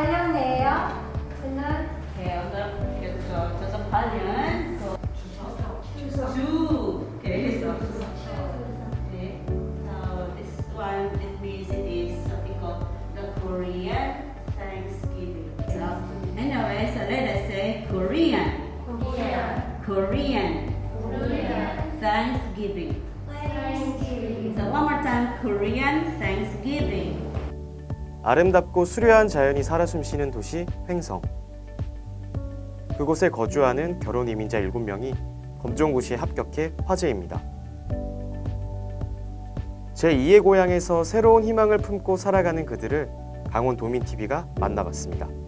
주 아름답고 수려한 자연이 살아 숨쉬는 도시 횡성. 그곳에 거주하는 결혼 이민자 7명이 검정고시에 합격해 화제입니다. 제2의 고향에서 새로운 희망을 품고 살아가는 그들을 강원 도민TV가 만나봤습니다.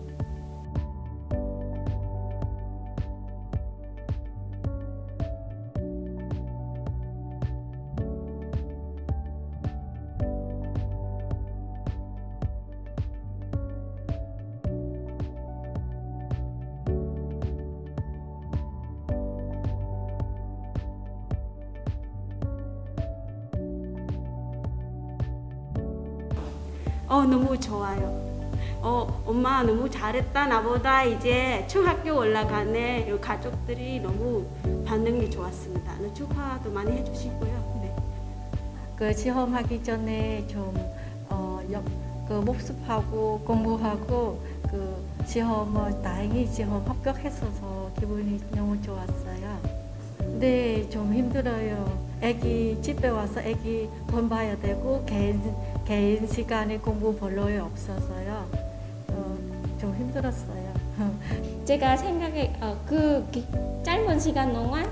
어 너무 좋아요. 어 엄마 너무 잘했다 나보다 이제 중학교 올라가네 이 가족들이 너무 반응이 좋았습니다. 네, 축하도 많이 해주시고요. 네. 그 시험하기 전에 좀 어, 역, 그 복습하고 공부하고 그 시험을 다행히 시험 합격했어서 기분이 너무 좋았어요. 근데 좀 힘들어요. 애기 집에 와서 애기 돈 봐야 되고 개인 개인 시간에 공부 별로 없어서요. 어, 좀 힘들었어요. 제가 생각에 어, 그 기- 짧은 시간 동안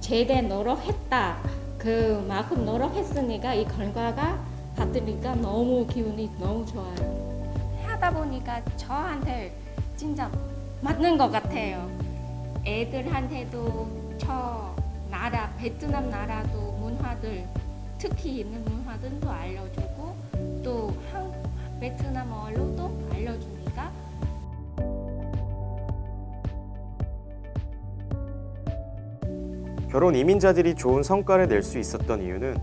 제대 노력했다. 그 만큼 노력했으니까 이 결과가 받으니까 너무 기분이 너무 좋아요. 하다 보니까 저한테 진짜 맞는 것 같아요. 애들한테도 저 나라 베트남 나라도 문화들 특히 있는 문화들도 알려주고 또 한, 베트남어로도 알려주니까 결혼 이민자들이 좋은 성과를 낼 수 있었던 이유는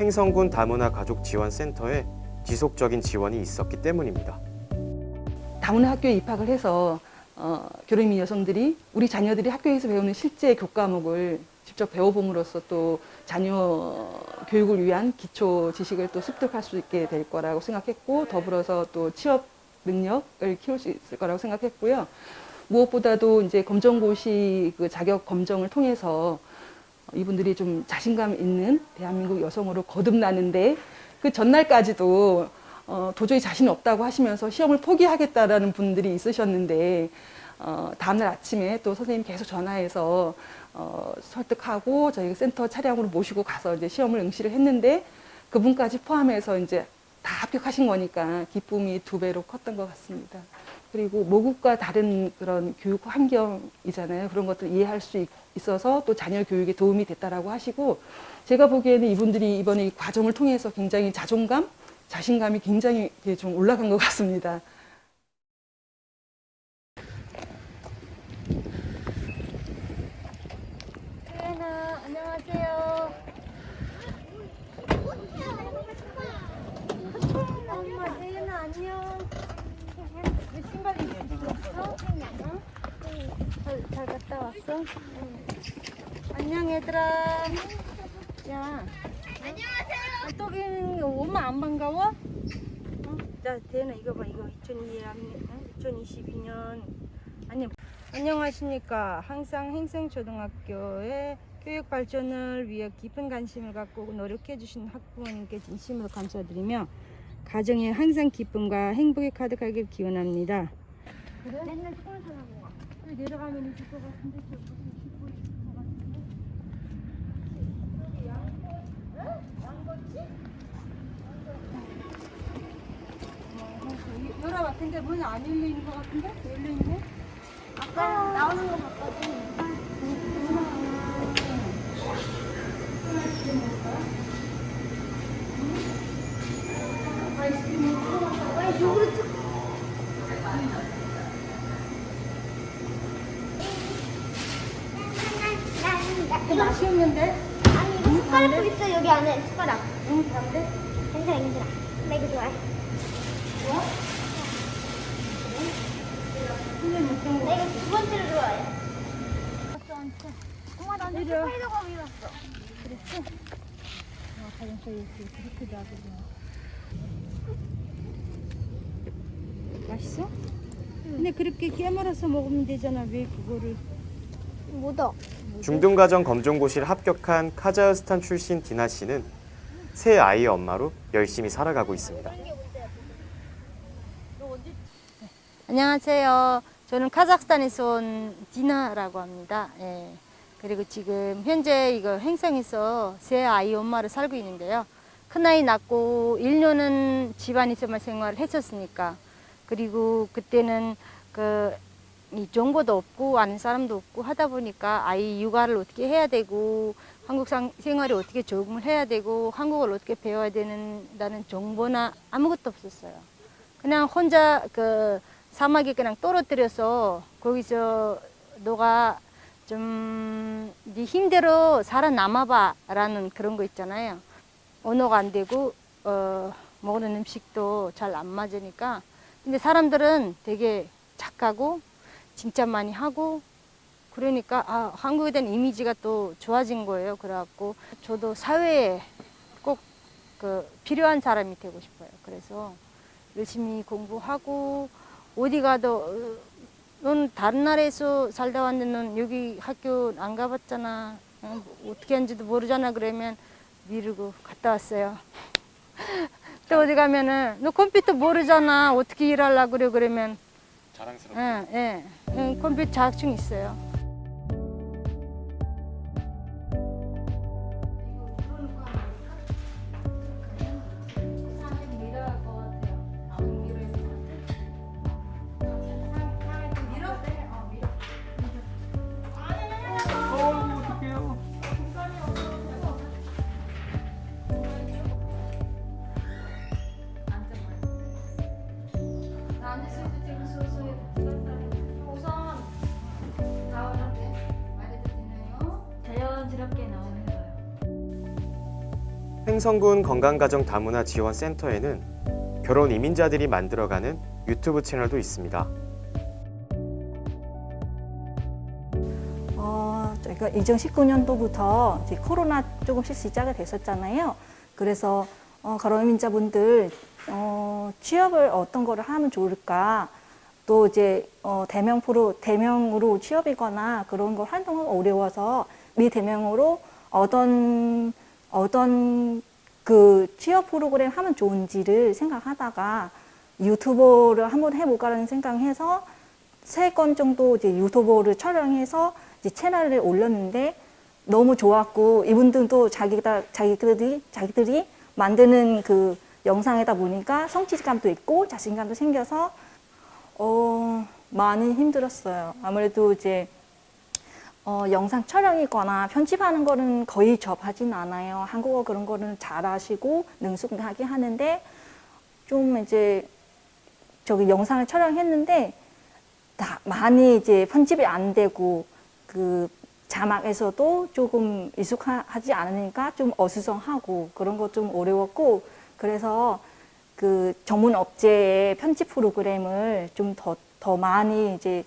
횡성군 다문화 가족 지원 센터에 지속적인 지원이 있었기 때문입니다. 다문화 학교에 입학을 해서 어, 결혼 이민 여성들이 우리 자녀들이 학교에서 배우는 실제 교과목을 직접 배워봄으로써 또 자녀 교육을 위한 기초 지식을 또 습득할 수 있게 될 거라고 생각했고 더불어서 또 취업 능력을 키울 수 있을 거라고 생각했고요. 무엇보다도 이제 검정고시 그 자격 검정을 통해서 이분들이 좀 자신감 있는 대한민국 여성으로 거듭나는데 그 전날까지도 어, 도저히 자신이 없다고 하시면서 시험을 포기하겠다라는 분들이 있으셨는데 어, 다음날 아침에 또 선생님 계속 전화해서 어, 설득하고 저희 센터 차량으로 모시고 가서 이제 시험을 응시를 했는데 그분까지 포함해서 이제 다 합격하신 거니까 기쁨이 두 배로 컸던 것 같습니다. 그리고 모국과 다른 그런 교육 환경이잖아요. 그런 것들 이해할 수 있- 있어서 또 자녀 교육에 도움이 됐다라고 하시고 제가 보기에는 이분들이 이번에 이 과정을 통해서 굉장히 자존감, 자신감이 굉장히 좀 올라간 것 같습니다. 태연아, 안녕하세요. 엄마, 태연아, 안녕. 왜 신발이 이렇게 없어? 응? 잘, 잘 갔다 왔어? 응. 안녕, 얘들아. 야. 안녕하세요. 또기는 엄마 안 반가워? 어? 자, 태연아, 이거 봐. 이거 2022년. 아니, 안녕하십니까. 항상 행성초등학교의 교육 발전을 위해 깊은 관심을 갖고 노력해 주신 학부모님께 진심으로 감사드리며 가정에 항상 기쁨과 행복이 가득하길 기원합니다. 그래? 맨날 내려가면 있을 것 같은데 저 무슨 짚고 있을 것 같은데 여기 응? 양고치? 어, 열어봐. 근데 문이 안 열리는 것 같은데? 열려있네? 아까 나오는 거 봤거든. 아이스크림 요구르트. 이거 맛있는데? 아니 이거 숟가락 도 있어 여기 안에 숟가락 응 그런데 괜찮아 괜찮아 나 이거 좋아해 나 이거 두 번째로 좋아해. 엄마 나한테 이리 와. 스파이더가 밀었어. 맛있어? 근데 그렇게 깨물어서 먹으면 되잖아. 왜 그거를? 뭐다? 중등가정 검정고시를 합격한 카자흐스탄 출신 디나 씨는 세 아이의 엄마로 열심히 살아가고 있습니다. 안녕하세요. 저는 카자흐스탄에서 온 디나라고 합니다. 예. 그리고 지금 현재 이거 행성에서 세 아이 엄마로 살고 있는데요. 큰아이 낳고 1년은 집안에서만 생활을 했었으니까. 그리고 그때는 그, 이 정보도 없고 아는 사람도 없고 하다 보니까 아이 육아를 어떻게 해야 되고 한국 상- 생활에 어떻게 적응을 해야 되고 한국어를 어떻게 배워야 되는다는 정보나 아무것도 없었어요. 그냥 혼자 그 사막에 그냥 떨어뜨려서 거기서 너가 좀 네 힘대로 살아남아봐라는 그런 거 있잖아요. 언어가 안 되고 어, 먹는 음식도 잘 안 맞으니까 근데 사람들은 되게 착하고 진짜 많이 하고 그러니까 아, 한국에 대한 이미지가 또 좋아진 거예요. 그래갖고 저도 사회에 꼭 그 필요한 사람이 되고 싶어요. 그래서 열심히 공부하고 어디 가도 어, 넌 다른 나라에서 살다 왔는데 넌 여기 학교 안 가봤잖아. 어떻게 하는지도 모르잖아. 그러면 미루고 갔다 왔어요. 또 어디 가면은 너 컴퓨터 모르잖아. 어떻게 일하려고 그래 그러면 자랑스럽게. 예, 예. 응, 컴퓨터 자격증 있어요. 자연스럽게 나오는 거예요. 횡성군 건강가정 다문화 지원 센터에는 결혼 이민자들이 만들어가는 유튜브 채널도 있습니다. 어, 저희가 2019년도부터 이제 코로나 조금씩 시작이 됐었잖아요. 그래서 어, 가로민자분들 어, 취업을 어떤 거를 하면 좋을까? 또 이제 어, 대명 프로 대명으로 취업이거나 그런 걸 활동하기 어려워서 미대명으로 어떤 어떤 그 취업 프로그램 하면 좋은지를 생각하다가 유튜버를 한번 해볼까라는 생각해서 세 건 정도 이제 유튜버를 촬영해서 이제 채널에 올렸는데 너무 좋았고 이분들도 자기가 자기들이 자기들이 만드는 그 영상이다 보니까 성취감도 있고 자신감도 생겨서 어 많이 힘들었어요. 아무래도 이제 어, 영상 촬영이거나 편집하는 거는 거의 접하진 않아요. 한국어 그런 거는 잘하시고 능숙하게 하는데 좀 이제 저기 영상을 촬영했는데 다 많이 이제 편집이 안 되고 그 자막에서도 조금 익숙하지 않으니까 좀 어수선하고 그런 거좀 어려웠고 그래서 그 전문 업체의 편집 프로그램을 좀더더 많이 이제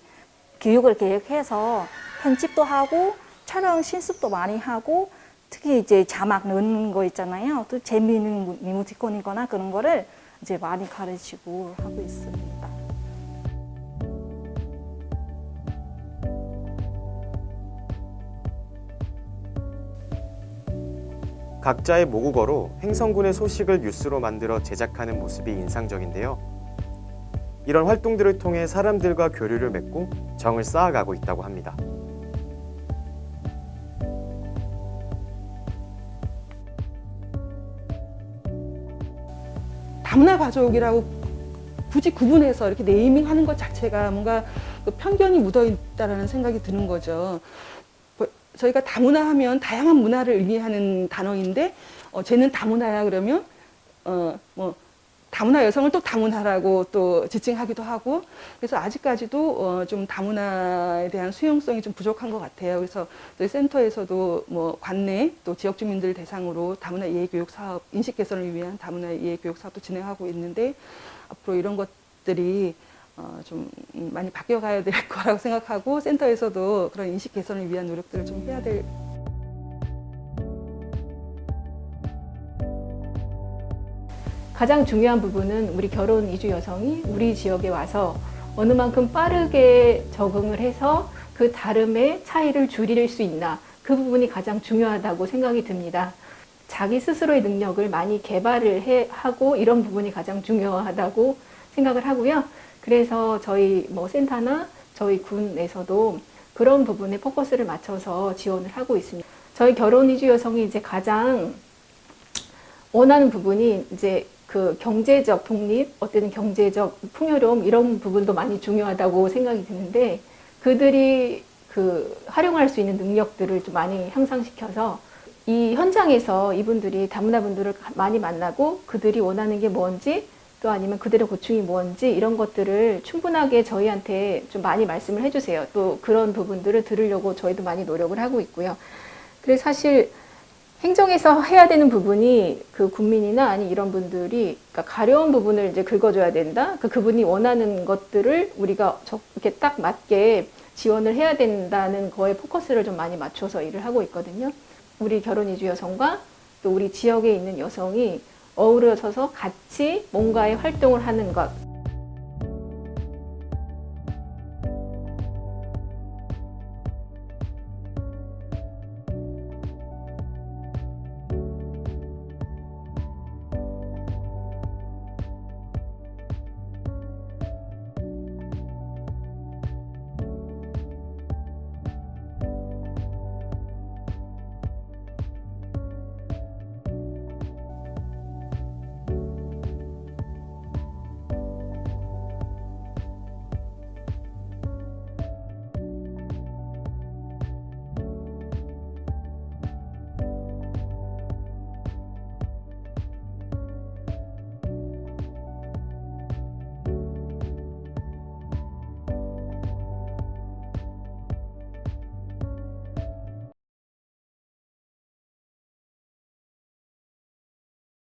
교육을 계획해서 편집도 하고 촬영 실습도 많이 하고 특히 이제 자막 넣는 거 있잖아요. 또 재미있는 이모티콘이거나 그런 거를 이제 많이 가르치고 하고 있습니 각자의 모국어로 횡성군의 소식을 뉴스로 만들어 제작하는 모습이 인상적인데요. 이런 활동들을 통해 사람들과 교류를 맺고 정을 쌓아가고 있다고 합니다. 다문화 가족이라고 굳이 구분해서 이렇게 네이밍하는 것 자체가 뭔가 그 편견이 묻어 있다라는 생각이 드는 거죠. 뭐, 저희가 다문화 하면 다양한 문화를 의미하는 단어인데 어, 쟤는 다문화야 그러면 어, 뭐 다문화 여성을 또 다문화라고 또 지칭하기도 하고 그래서 아직까지도 어, 좀 다문화에 대한 수용성이 좀 부족한 것 같아요. 그래서 저희 센터에서도 뭐 관내 또 지역 주민들 대상으로 다문화 이해 교육 사업 인식 개선을 위한 다문화 이해 교육 사업도 진행하고 있는데 앞으로 이런 것들이 어, 좀 음, 많이 바뀌어가야 될 거라고 생각하고 센터에서도 그런 인식 개선을 위한 노력들을 좀 해야 될 가장 중요한 부분은 우리 결혼 이주 여성이 우리 지역에 와서 어느 만큼 빠르게 적응을 해서 그 다름의 차이를 줄일 수 있나 그 부분이 가장 중요하다고 생각이 듭니다. 자기 스스로의 능력을 많이 개발을 해, 하고 이런 부분이 가장 중요하다고 생각을 하고요. 그래서 저희 뭐 센터나 저희 군에서도 그런 부분에 포커스를 맞춰서 지원을 하고 있습니다. 저희 결혼 이주 여성이 이제 가장 원하는 부분이 이제 그 경제적 독립, 어떤 경제적 풍요로움 이런 부분도 많이 중요하다고 생각이 드는데 그들이 그 활용할 수 있는 능력들을 좀 많이 향상시켜서 이 현장에서 이분들이 다문화 분들을 많이 만나고 그들이 원하는 게 뭔지 또 아니면 그들의 고충이 뭔지 이런 것들을 충분하게 저희한테 좀 많이 말씀을 해주세요. 또 그런 부분들을 들으려고 저희도 많이 노력을 하고 있고요. 그래서 사실 행정에서 해야 되는 부분이 그 국민이나 아니 이런 분들이 그러니까 가려운 부분을 이제 긁어줘야 된다. 그 그분이 원하는 것들을 우리가 저- 이렇게 딱 맞게 지원을 해야 된다는 거에 포커스를 좀 많이 맞춰서 일을 하고 있거든요. 우리 결혼 이주 여성과 또 우리 지역에 있는 여성이 어우러져서 같이 뭔가의 활동을 하는 것